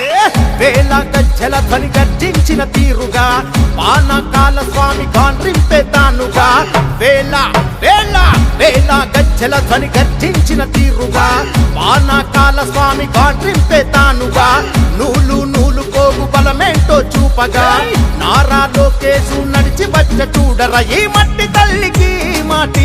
ఏ వేల గజ్జల ధ్వని గర్జించిన తీరుగా పానకాల స్వామి గాండ్రింపే తానుగా. వేల వేల వేల గజ్జల ధ్వని గర్జించిన తీరుగా పానకాల స్వామి గాండ్రింపే తానుగా. నూలు నూలు పోగు బలమేంటో చూపగా నారా లోకేశు నడిచి వచ్చ చూడర ఈ మట్టి తల్లికి మాటి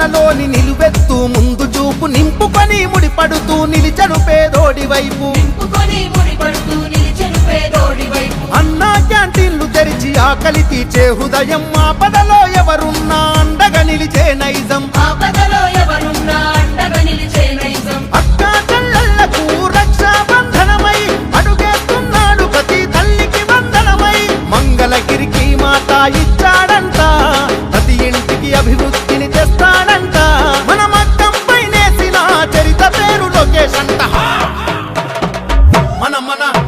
కన్నలోని నిలువెత్తు ముందు చూపు నింపుకొని ముడిపడుతూ నిలిచడు పేదోడి వైపు. అన్నా క్యాంటీన్లు తెరిచి ఆకలి తీచే హృదయం మా పదలో ఎవరున్నా అండగా నిలిచే నైజం. मदा